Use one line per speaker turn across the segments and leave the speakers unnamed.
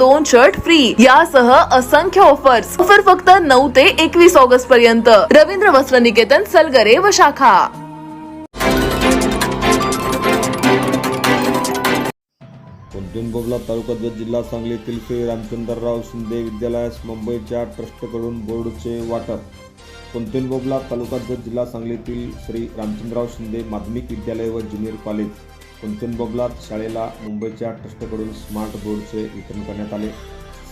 दोन shirt free यासह असंख्य ऑफर्स ऑफर फक्त नऊ ते एकवीस ऑगस्ट पर्यंत. रवींद्र वस्त्र निकेतन सलगरे व शाखा.
कोंढून तालुक्यात जिल्हा सांगली येथील श्री रामचंद्रराव शिंदे विद्यालयास मुंबईच्या ट्रस्टकडून बोर्डचे वाटप. कोंढून बोबला तालुका जत जिल्हा सांगलीतील श्री रामचंद्रराव शिंदे माध्यमिक विद्यालय व ज्युनियर कॉलेज. कोंढून शाळेला मुंबईच्या ट्रस्टकडून स्मार्ट बोर्डचे वितरण करण्यात आले.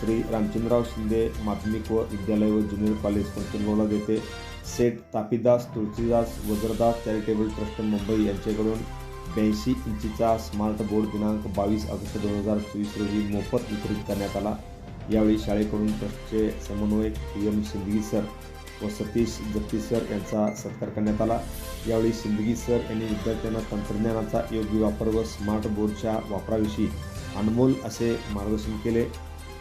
श्री रामचंद्रराव शिंदे माध्यमिक व विद्यालय व ज्युनियर कॉलेज कोंढून बोबला येथे सेठ तापीदास तुळशीदास वज्रदास चॅरिटेबल ट्रस्ट मुंबई यांच्याकडून ब्याऐंशी इंचीचा स्मार्ट बोर्ड दिनांक बावीस ऑगस्ट दोन हजार चोवीस रोजी मोफत वितरित करण्यात आला. यावेळी शाळेकडून ट्रस्टचे समन्वयक पी एम सिंदगी सर व सतीश जगती सर यांचा सत्कार करण्यात आला. यावेळी सिंदगी सर यांनी विद्यार्थ्यांना तंत्रज्ञानाचा योग्य वापर व स्मार्ट बोर्डच्या वापराविषयी अनमोल असे मार्गदर्शन केले.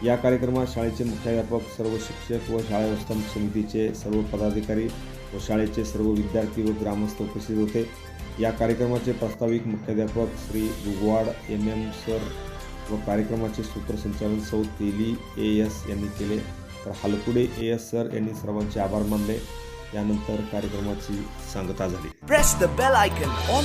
या कार्यक्रमात शाळेचे मुख्याध्यापक सर्व शिक्षक व शाळा व्यवस्थापन समितीचे सर्व पदाधिकारी व शाळेचे सर्व विद्यार्थी व ग्रामस्थ उपस्थित होते. या कार्यक्रमाचे प्रास्ताविक मुख्याध्यापक Shri Gugwad M M sir व कार्यक्रमाचे सूत्रसंचालन सौ तेली ए एस यांनी केले. तर हलकुडे ए एस सर यांनी सर्वांचे आभार मानले. यानंतर कार्यक्रमाची सांगता झाली.
Press the bell icon on